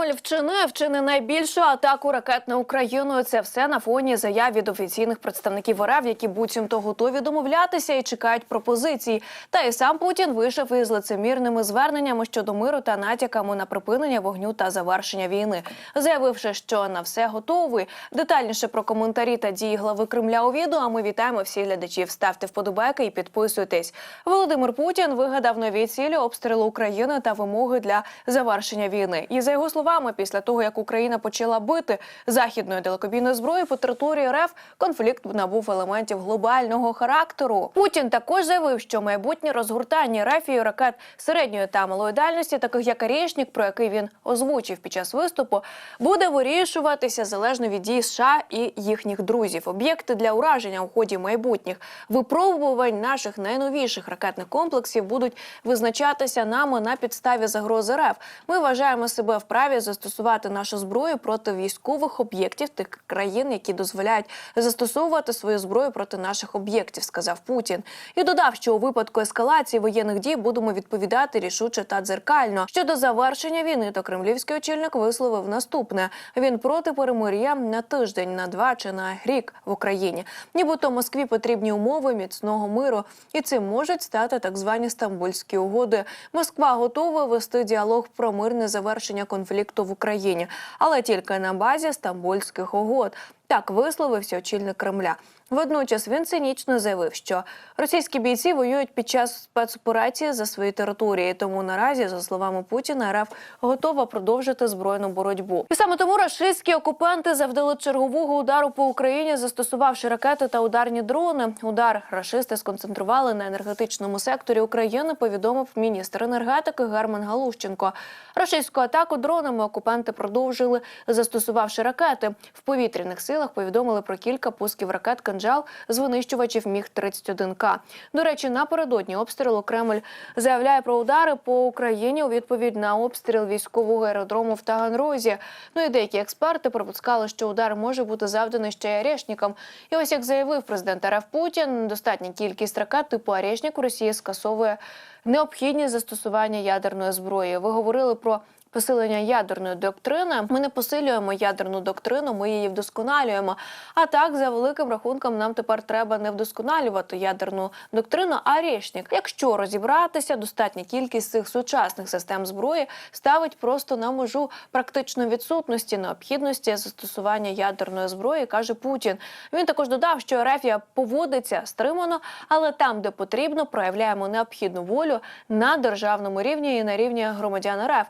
Кремль вчинив вчини найбільшу атаку ракет на Україну. Це все на фоні заяв від офіційних представників РФ, які буцімто готові домовлятися і чекають пропозицій. Та і сам Путін вийшов із лицемірними зверненнями щодо миру та натяками на припинення вогню та завершення війни, заявивши, що на все готовий. Детальніше про коментарі та дії глави Кремля у відео. А ми вітаємо всіх глядачів. Ставте вподобайки і підписуйтесь. Володимир Путін вигадав нові цілі обстрілу України та вимоги для завершення війни. І за його словами, після того як Україна почала бити західною далекобійною зброєю по території РФ, конфлікт набув елементів глобального характеру. Путін також заявив, що майбутнє розгортання РФ ракет середньої та малої дальності, таких як Арєшнік, про який він озвучив під час виступу, буде вирішуватися залежно від дій США і їхніх друзів. Об'єкти для ураження у ході майбутніх випробувань наших найновіших ракетних комплексів будуть визначатися нами на підставі загрози РФ. Ми вважаємо себе вправі застосувати нашу зброю проти військових об'єктів тих країн, які дозволяють застосовувати свою зброю проти наших об'єктів, сказав Путін. І додав, що у випадку ескалації воєнних дій будемо відповідати рішуче та дзеркально. Щодо завершення війни, то кремлівський очільник висловив наступне: він проти перемир'я на тиждень, на два чи на рік в Україні. Нібито Москві потрібні умови міцного миру, і цим можуть стати так звані стамбульські угоди. Москва готова вести діалог про мирне завершення конфлікту в Україні, але тільки на базі стамбульських угод. Так висловився очільник Кремля. Водночас він цинічно заявив, що російські бійці воюють під час спецоперації за свої території. Тому наразі, за словами Путіна, РФ готова продовжити збройну боротьбу. І саме тому рашистські окупанти завдали чергового удару по Україні, застосувавши ракети та ударні дрони. Удар рашисти сконцентрували на енергетичному секторі України. Повідомив міністр енергетики Герман Галущенко. Рашистську атаку дронами окупанти продовжили, застосувавши ракети в повітряних силах. Повідомили про кілька пусків ракет «Кинджал» з винищувачів міг 31 к До речі, напередодні обстрілу Кремль заявляє про удари по Україні у відповідь на обстріл військового аеродрому в Таганрозі. Ну і деякі експерти припускали, що удар може бути завданий ще й. І ось як заявив президент РФ Путін, достатня кількість ракет типу Арешнік у Росії скасовує необхідність застосування ядерної зброї. Ви говорили про посилення ядерної доктрини. Ми не посилюємо ядерну доктрину, ми її вдосконалюємо. А так, за великим рахунком, нам тепер треба не вдосконалювати ядерну доктрину, а рішник. Якщо розібратися, достатня кількість цих сучасних систем зброї ставить просто на межу практичної відсутності необхідності застосування ядерної зброї, каже Путін. Він також додав, що Ерефія поводиться стримано, але там, де потрібно, проявляємо необхідну волю на державному рівні і на рівні громадян РФ.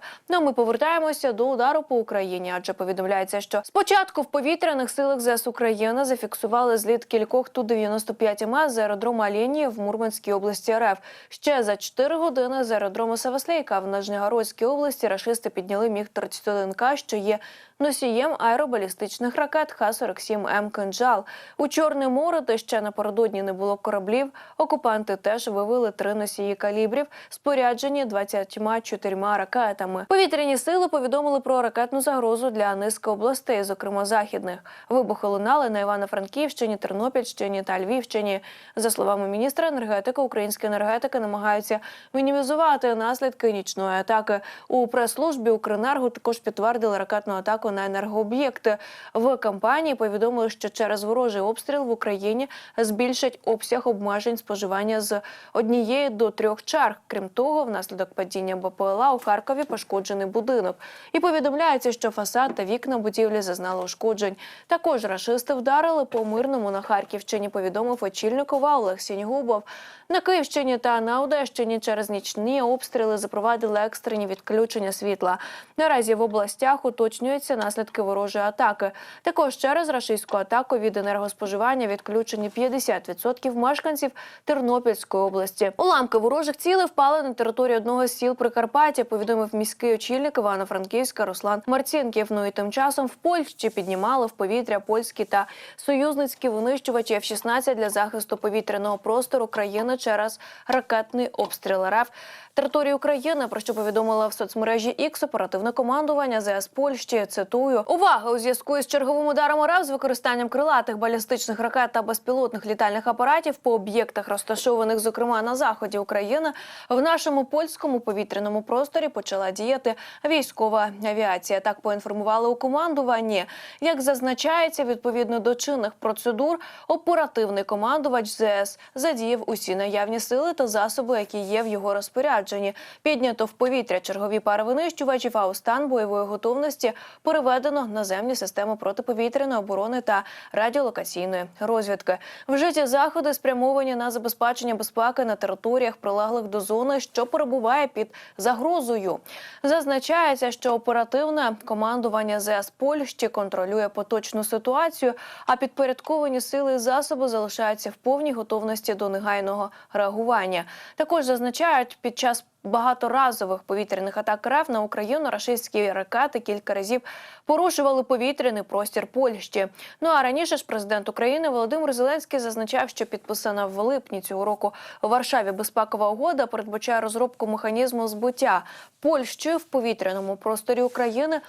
Ми повертаємося до удару по Україні, адже повідомляється, що спочатку в повітряних силах ЗС України зафіксували зліт кількох ту 95 МС з аеродрому Алінії в Мурманській області РФ. Ще за 4 години з аеродрому Саваслейка в Нижньогородській області рашисти підняли міг 31 к що є носієм аеробалістичних ракет Х-47М «Кинджал». У Чорне море, де ще напередодні не було кораблів, окупанти теж вивели три носії калібрів, споряджені 24 ракетами. Повітряні сили повідомили про ракетну загрозу для низки областей, зокрема західних. Вибухи лунали на Івано-Франківщині, Тернопільщині та Львівщині. За словами міністра енергетики, українські енергетики намагаються мінімізувати наслідки нічної атаки. У прес-службі Укренерго також підтвердили ракетну атаку на енергооб'єкти. В кампанії повідомили, що через ворожий обстріл в Україні збільшать обсяг обмежень споживання з однієї до трьох чарг. Крім того, внаслідок падіння БПЛА у Харкові пошкоджений будинок. І повідомляється, що фасад та вікна будівлі зазнали ушкоджень. Також рашисти вдарили по мирному на Харківщині. Повідомив очільник ОВА Олег Сінігубов. На Київщині та на Одещині через нічні обстріли запровадили екстрені відключення світла. Наразі в областях уточнюються наслідки ворожої атаки. Також через рашистську атаку від енергоспоживання відключені 50% мешканців Тернопільської області. Уламки ворожих цілей впали на територію одного з сіл Прикарпаття. Повідомив міський очільник Івано-Франківська Руслан Марцінків. Ну і тим часом в Польщі піднімали в повітря польські та союзницькі винищувачі F-16 для захисту повітряного простору країни через ракетний обстріл РФ території України. Про що повідомила в соцмережі X оперативне командування ЗС Польщі. Цитую увага у зв'язку із черговим ударом РФ з використанням крилатих балістичних ракет та безпілотних літальних апаратів по об'єктах, розташованих зокрема на заході України, в нашому польському повітряному просторі почала діяти військова авіація. Так поінформували у командуванні. Як зазначається, відповідно до чинних процедур, оперативний командувач ЗС задіяв усі наявні сили та засоби, які є в його розпорядженні. Піднято в повітря чергові пари винищувачів, а у стан бойової готовності переведено наземні системи протиповітряної оборони та радіолокаційної розвідки. Вжиті заходи спрямовані на забезпечення безпеки на територіях, прилеглих до зони, що перебуває під загрозою. Зазначається, що оперативне командування ЗС Польщі контролює поточну ситуацію, а підпорядковані сили і засоби залишаються в повній готовності до негайного реагування. Також зазначають під час багаторазових повітряних атак РФ на Україну рашистські ракети кілька разів порушували повітряний простір Польщі. Ну а раніше ж президент України Володимир Зеленський зазначав, що підписана в липні цього року у Варшаві безпекова угода передбачає розробку механізму збуття Польщі в повітряному просторі України.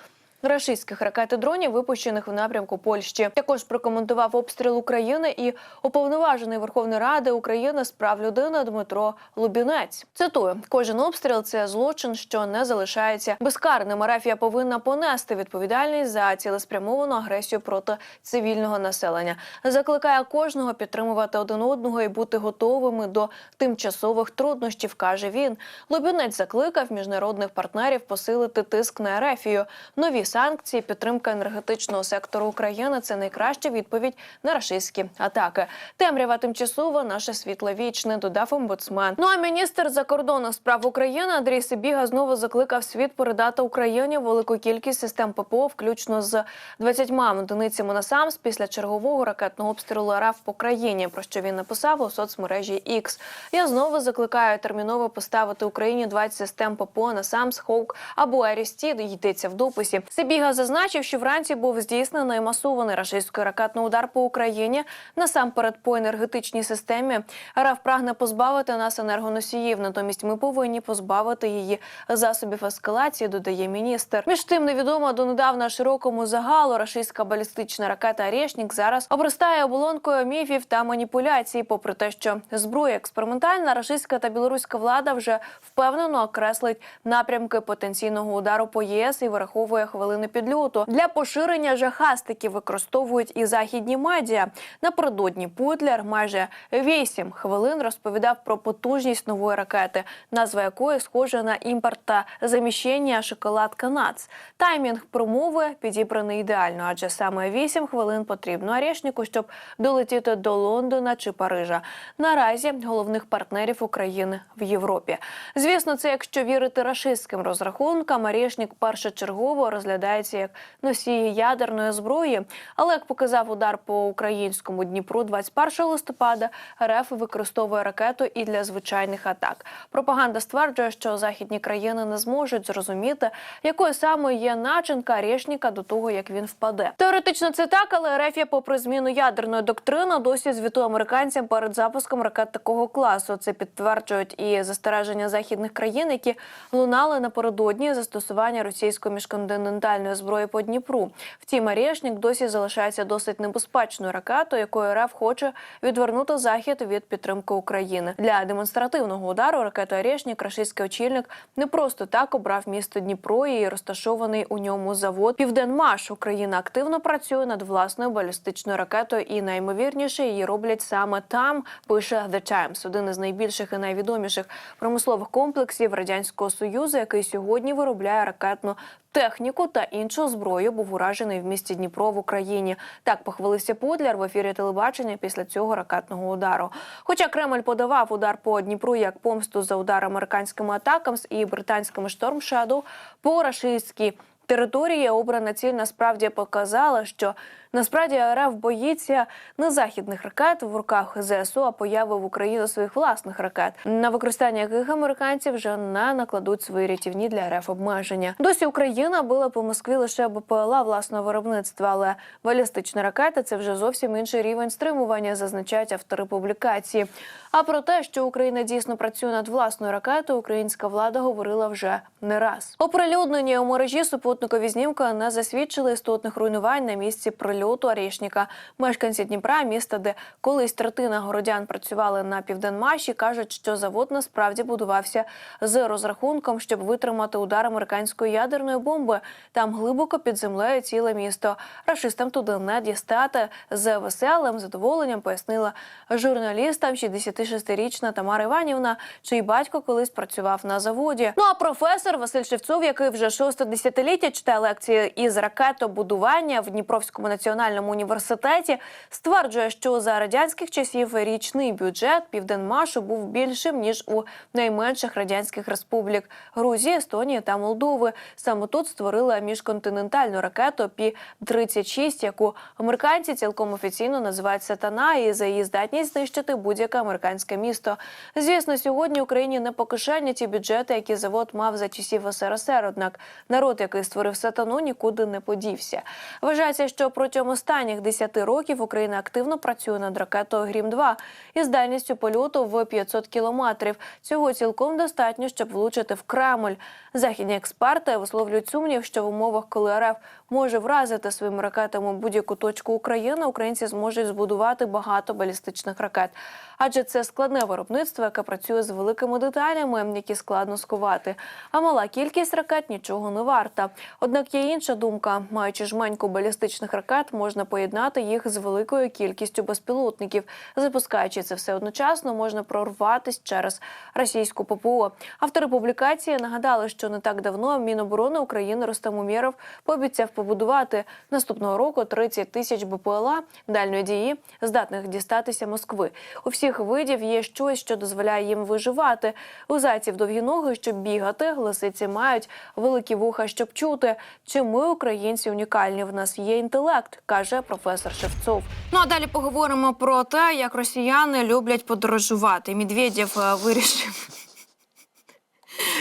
Рашистських ракет і дронів, випущених в напрямку Польщі, також прокоментував обстріл України і уповноважений Верховної Ради України з прав людини Дмитро Лубінець. Цитую: кожен обстріл це злочин, що не залишається безкарним. Марафія повинна понести відповідальність за цілеспрямовану агресію проти цивільного населення. Закликає кожного підтримувати один одного і бути готовими до тимчасових труднощів. каже він. Лубінець закликав міжнародних партнерів посилити тиск на Ерефію. Нові санкції, підтримка енергетичного сектору України це найкраща відповідь на рашистські атаки. Темрява тимчасово наше світло вічне, додав омбудсмен. Ну а міністр закордонних справ України Андрій Сибіга знову закликав світ передати Україні велику кількість систем ППО, включно з 20 одиницями насамс після чергового ракетного обстрілу РФ по країні. Про що він написав у соцмережі X. Я знову закликаю терміново поставити Україні 20 систем ППО насамс, Хоук або Арісті. Йдеться в дописі. Сибіга зазначив, що вранці був здійснений масований рашистський ракетний удар по Україні насамперед по енергетичній системі. РФ прагне позбавити нас енергоносіїв. Натомість ми повинні позбавити її засобів ескалації. Додає міністр. Між тим невідомо донедавна широкому загалу рашистська балістична ракета «Арєшнік» зараз обростає оболонкою міфів та маніпуляцій. Попри те, що зброя експериментальна, рашистська та білоруська влада вже впевнено окреслить напрямки потенційного удару по ЄС і вираховує хвилини підльоту. Для поширення жахастиків використовують і західні медіа. Напередодні Путлер майже 8 хвилин розповідав про потужність нової ракети, назва якої схожа на імпорт та заміщення шоколадка НАЦ. Таймінг промови підібраний ідеально, адже саме 8 хвилин потрібно Арешнику, щоб долетіти до Лондона чи Парижа. Наразі головних партнерів України в Європі. Звісно, це якщо вірити рашистським розрахункам, Арешник першочергово розглядається як носій ядерної зброї. Але як показав удар по українському Дніпру 21 листопада, РФ використовує ракету і для звичайних атак. Пропаганда стверджує, що західні країни не зможуть зрозуміти, якою саме є начинка Арешніка до того, як він впаде. Теоретично це так, але РФ, попри зміну ядерної доктрини, досі звітує американцям перед запуском ракет такого класу. Це підтверджують і застереження західних країн, які лунали напередодні застосування російської міжконтинентальної зброї по Дніпру. Втім, Арєшнік досі залишається досить небезпечною ракетою, якою РФ хоче відвернути захід від підтримки України для демонстративного удару. Ракету Арєшнік рашистський очільник не просто так обрав місто Дніпро і розташований у ньому завод Південмаш. Україна активно працює над власною балістичною ракетою, і найімовірніше її роблять саме там. Пише The Times, один із найбільших і найвідоміших промислових комплексів радянського союзу, який сьогодні виробляє ракетну техніку та іншу зброю, був уражений в місті Дніпро в Україні. Так похвалився Пудляр в ефірі телебачення після цього ракетного удару. Хоча Кремль подавав удар по Дніпру як помсту за удар американськими атаками і британськими Shadow по рашистській території, обрана ціль насправді показала, що насправді РФ боїться не західних ракет в руках ЗСУ, а появи в Україні своїх власних ракет, на використання яких американці вже не накладуть свої рятівні для РФ обмеження. Досі Україна била по Москві лише БПЛА власного виробництва, але балістична ракета це вже зовсім інший рівень стримування, зазначають автори публікації. А про те, що Україна дійсно працює над власною ракетою, українська влада говорила вже не раз. Оприлюднені у мережі Супутникові знімки не засвідчили істотних руйнувань на місці прильоту Арішніка. Мешканці Дніпра, міста, де колись третина городян працювали на південмаші, кажуть, що завод насправді будувався з розрахунком, щоб витримати удар американської ядерної бомби. Там глибоко під землею ціле місто. Рашистам туди не дістати. З веселим задоволенням пояснила журналістам 66-річна Тамара Іванівна, чий батько колись працював на заводі. Ну а професор Василь Шевцов, який вже шосте десятиліття читає лекції із ракетобудування в Дніпровському національному університеті, стверджує, що за радянських часів річний бюджет Південмашу був більшим ніж у найменших радянських республік Грузії, Естонії та Молдови. Саме тут створили міжконтинентальну ракету Пі 36 яку американці цілком офіційно називають сатана, і за її здатність знищити будь-яке американське місто. Звісно, сьогодні Україні не по кишені ті бюджети, які завод мав за часів СРСР. Однак народ, який створив сатану, нікуди не подівся. Вважається, що протягом останніх 10 років Україна активно працює над ракетою Грім 2 із дальністю польоту в 500 кілометрів. Цього цілком достатньо, щоб влучити в Кремль. Західні експерти висловлюють сумнів, що в умовах, коли РФ може вразити своїми ракетами будь-яку точку України, українці зможуть збудувати багато балістичних ракет. Адже це складне виробництво, яке працює з великими деталями, які складно сховати. А мала кількість ракет нічого не варта. Однак є інша думка: маючи жменьку балістичних ракет, можна поєднати їх з великою кількістю безпілотників. Запускаючи це все одночасно, можна прорватися через російську ППО. Автори публікації нагадали, що не так давно Міноборони України Рустам Умєров пообіцяв побудувати наступного року 30 тисяч БПЛА дальної дії, здатних дістатися Москви. У всіх видів є щось, що дозволяє їм виживати. У зайців довгі ноги, щоб бігати, лисиці мають великі вуха, щоб чути. Чи ми, українці, унікальні? В нас є інтелект, каже професор Шевцов. Ну а далі поговоримо про те, як росіяни люблять подорожувати. Медведєв е, вирішив.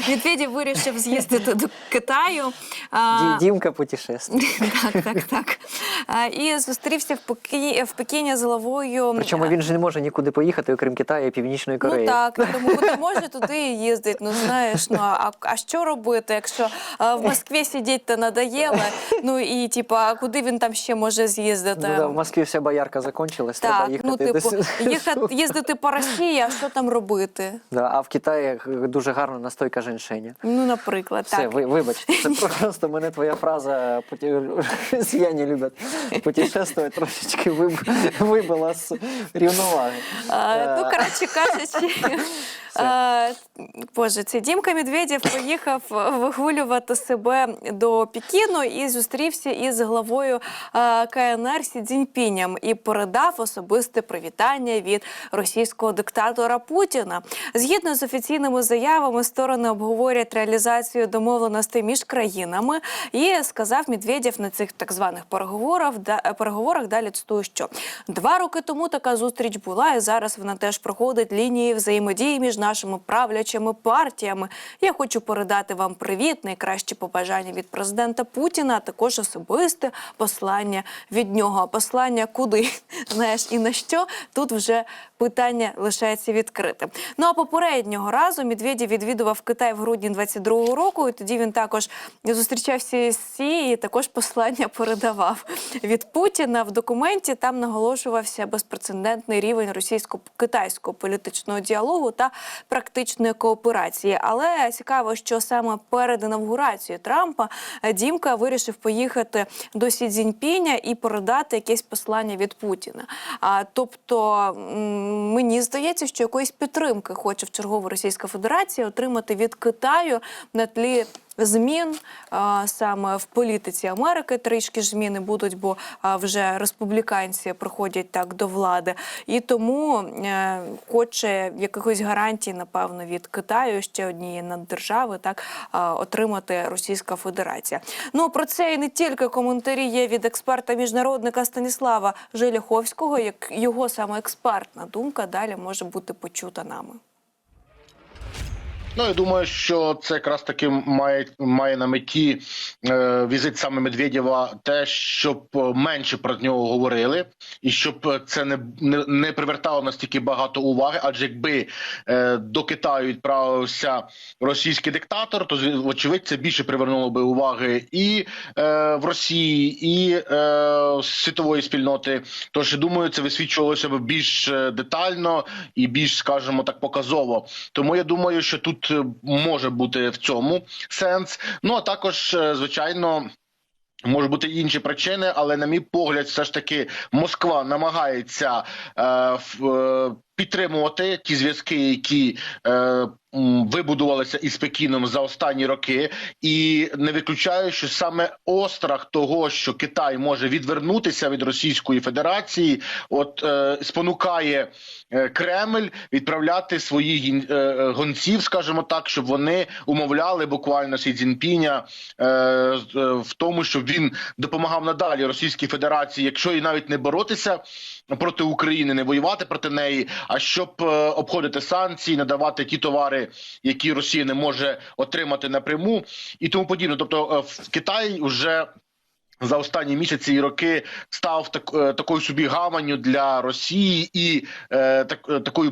Медведєв вирішив з'їздити до Китаю. Дімка путешествий. Так, так, так. І зустрівся в Пекіні, в Пекіні з головою. Причому він же не може нікуди поїхати, окрім Китаю і Північної Кореї. Ну так, тому не може туди і їздить. Ну знаєш, ну а, а що робити, якщо в Москві сидіти то надоело, ну і типу, а куди він там ще може з'їздити? Ну, да, в Москві вся боярка закончилась, Так, треба їхати. ну типу, десь. їхати, їздити по Росії, а що там робити? Да, а в Китаї дуже гарна настойка женьшеня. Ну, наприклад, Все, так. ви, вибач, це просто мене твоя фраза «путі- росіяни люблять путешествувати трошечки виб- вибила з рівноваги. А, ну, Е, коротше кажучи, Боже, цей Дімка Медведєв поїхав вигулювати себе до Пекіну і зустрівся із главою КНР Сі Цзіньпінем і передав особисте привітання від російського диктатора Путіна. Згідно з офіційними заявами, сторони обговорять реалізацію домовленостей між країнами. І сказав Медведєв на цих так званих переговорах, да- переговорах далі цитую, що два роки тому така зустріч була, і зараз вона теж проходить лінії взаємодії між нашими правлячими партіями. Я хочу передати вам привіт, найкращі побажання від президента Путіна, а також особисте послання від нього. Послання куди знаєш і на що тут вже питання лишається відкритим. Ну а попереднього разу Медведєв відвідував Китай в грудні 22-го року. І тоді він також зустрічався з Сі і також послання передавав від Путіна в документі. Там наголошувався безпрецедентний рівень російсько-китайського політичного діалогу та практичної кооперації. Але цікаво, що саме перед інавгурацією Трампа Дімка вирішив поїхати до Сі Цзіньпіня і передати якесь послання від Путіна. А тобто мені здається, що якоїсь підтримки хоче в чергову Російська Федерація отримати від Китаю на тлі. Змін саме в політиці Америки трішки зміни будуть, бо вже республіканці приходять так до влади, і тому е, хоче якихось гарантій, напевно, від Китаю ще однієї наддержави, так отримати Російська Федерація. Ну про це і не тільки коментарі є від експерта міжнародника Станіслава Желяховського, як його саме експертна думка далі може бути почута нами. Ну я думаю, що це якраз таки має має на меті е, візит саме Медведєва, те, щоб е, менше про нього говорили, і щоб це не, не, не привертало настільки багато уваги. Адже якби е, до Китаю відправився російський диктатор, то вочевидь це більше привернуло би уваги і е, в Росії, і е, світової спільноти. Тож я думаю, це висвічувалося б більш е, детально і більш, скажімо так, показово. Тому я думаю, що тут е, може бути в цьому сенс. Ну а також, е, звичайно. Можуть бути інші причини, але на мій погляд, все ж таки Москва намагається е, в- підтримувати ті зв'язки, які е, вибудувалися із Пекіном за останні роки, і не виключаю, що саме острах того, що Китай може відвернутися від Російської Федерації, от е, спонукає е, Кремль відправляти своїх е, гонців, скажімо так, щоб вони умовляли буквально Сі Цзіньпіня е, е, в тому, щоб він допомагав надалі Російській Федерації, якщо і навіть не боротися проти України, не воювати проти неї, а щоб е, обходити санкції, надавати ті товари, які Росія не може отримати напряму, і тому подібне. Тобто е, в Китай вже за останні місяці і роки став так, е, такою собі гаванню для Росії і е, так, е, такою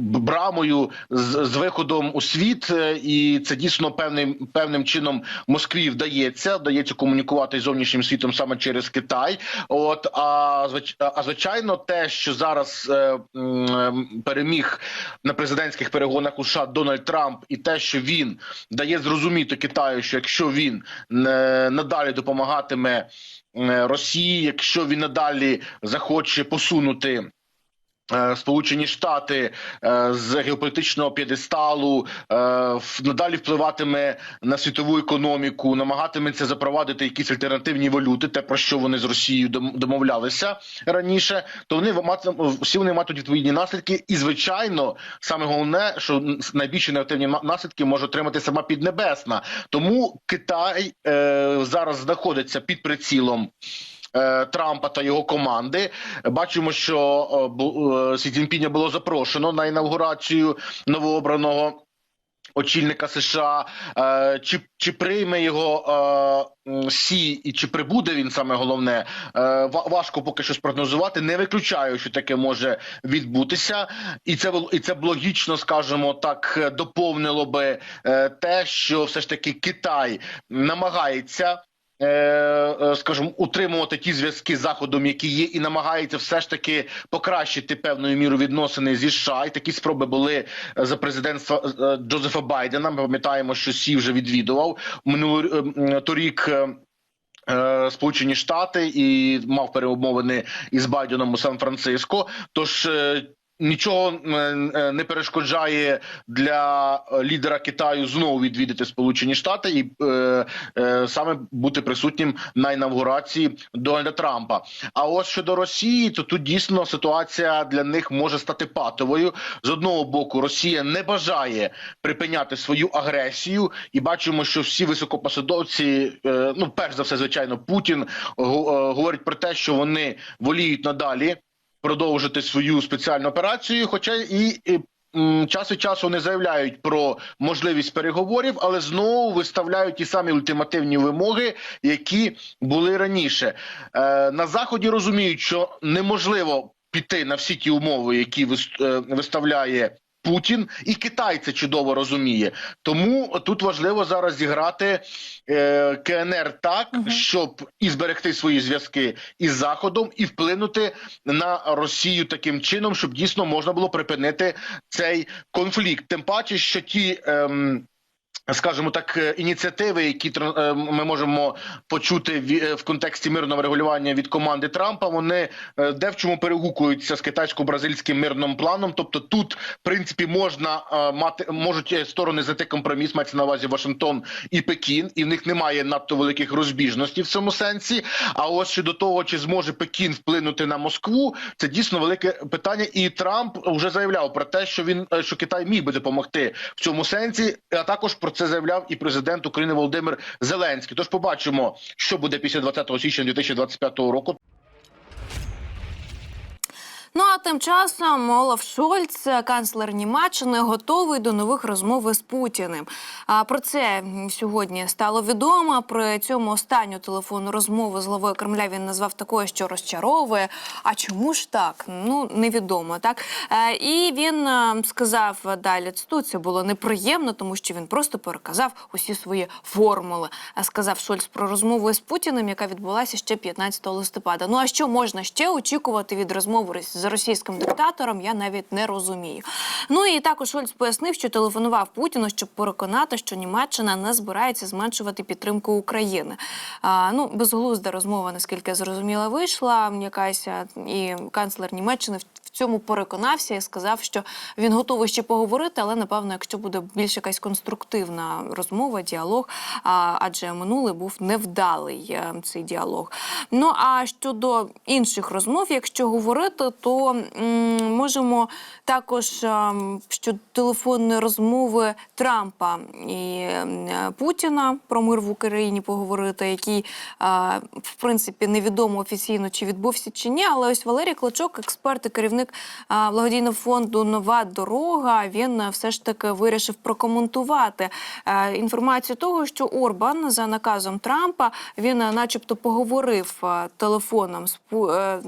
брамою з, з виходом у світ. Е, І це дійсно певним певним чином Москві вдається вдається комунікувати з зовнішнім світом саме через Китай. От а а звичайно, те, що зараз е, м, переміг на президентських перегонах у США Дональд Трамп, і те, що він дає зрозуміти Китаю, що якщо він е, надалі допомагатиме е, Росії, якщо він надалі захоче посунути. Е, Сполучені Штати е, з геополітичного п'єдесталу е, надалі впливатиме на світову економіку, намагатиметься запровадити якісь альтернативні валюти, те про що вони з Росією домовлялися раніше, то вони всі вони матимуть відповідні наслідки. І звичайно, саме головне, що найбільші негативні наслідки може отримати сама Піднебесна. Тому Китай е, зараз знаходиться під прицілом. Е, Трампа та його команди бачимо, що е, е, Сі Цзіньпіня було запрошено на інавгурацію новообраного очільника США. Чи, чи прийме його Сі і чи прибуде він саме головне? Важко поки що спрогнозувати. Не виключаю, що таке може відбутися, і це і це б логічно, скажімо так, доповнило би те, що все ж таки Китай намагається. Е, е, Скажімо, утримувати ті зв'язки з заходом, які є, і намагається все ж таки покращити певною мірою відносини зі США. І такі спроби були е, за президентства Джозефа Байдена. Ми пам'ятаємо, що Сі вже відвідував минулий торік. Сполучені Штати і мав перемовини із Байденом у Сан-Франциско. Тож нічого е, е, не перешкоджає для е, лідера Китаю знову відвідати Сполучені Штати і е, е, саме бути присутнім на інавгурації Дональда Трампа. А ось щодо Росії, то тут дійсно ситуація для них може стати патовою. З одного боку, Росія не бажає припиняти свою агресію, і бачимо, що всі високопосадовці, е, ну перш за все, звичайно, Путін е, говорить про те, що вони воліють надалі продовжити свою спеціальну операцію, хоча і. Час від часу вони заявляють про можливість переговорів, але знову виставляють ті самі ультимативні вимоги, які були раніше. Е, на заході розуміють, що неможливо піти на всі ті умови, які е, виставляє Путін, і Китай це чудово розуміє. Тому тут важливо зараз зіграти е, КНР так, щоб і зберегти свої зв'язки із Заходом, і вплинути на Росію таким чином, щоб дійсно можна було припинити цей конфлікт. Тим паче, що ті. Ем, Скажімо так, е, ініціативи, які е, ми можемо почути е, в контексті мирного регулювання від команди Трампа, вони де в чому перегукуються з китайсько-бразильським мирним планом. Тобто, тут в принципі можна мати можуть сторони знайти компроміс, мається на увазі Вашингтон і Пекін, і в них немає надто великих розбіжностей в цьому сенсі. А ось щодо того, чи зможе Пекін вплинути на Москву, це дійсно велике питання. І Трамп вже заявляв про те, що він що Китай міг би допомогти в цьому сенсі. А також про це заявляв і президент України Володимир Зеленський. Тож побачимо, що буде після 20 січня 2025 року. Ну а тим часом Олаф Шольц, канцлер Німеччини, готовий до нових розмов із Путіним. А про це сьогодні стало відомо. При цьому останню телефонну розмову з главою Кремля він назвав такою, що розчаровує. А чому ж так? Ну невідомо. Так Е, і він е, сказав далі: цитую, це було неприємно, тому що він просто переказав усі свої формули. Е, Сказав Шольц про розмову з Путіним, яка відбулася ще 15 листопада. Ну а що можна ще очікувати від розмови рос- з російським диктатором? Я навіть не розумію. Ну і також Шольц пояснив, що телефонував Путіну, щоб переконати, що Німеччина не збирається зменшувати підтримку України. А, ну безглузда розмова, наскільки зрозуміла, вийшла якась і канцлер Німеччини цьому переконався і сказав, що він готовий ще поговорити, але напевно, якщо буде більш якась конструктивна розмова, діалог, адже минулий був невдалий е, цей діалог. Ну а щодо інших розмов, якщо говорити, то м, можемо також ем, щодо телефонної розмови Трампа і е, Путіна про мир в Україні поговорити, який е, в принципі невідомо офіційно чи відбувся чи ні. Але ось Валерій Клочок, експерт і керівник е, благодійного фонду Нова дорога. Він е, все ж таки вирішив прокоментувати е, інформацію того, що Орбан за наказом Трампа він, е, начебто, поговорив телефоном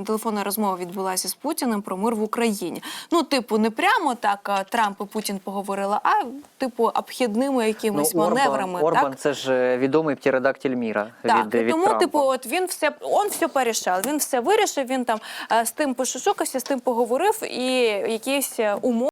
телефонна розмова відбулася з Путіним про мир в Україні. Ну, типу, не прямо так Трамп і Путін поговорили, а типу обхідними якимись маневрами. Ну, Орбан, так? це ж відомий птеродактиль міра Так, від, від тому, Трампа. типу, от він все он все порішав. Він все вирішив. Він там з тим пошушукався, з тим поговорив, і якісь е, умови.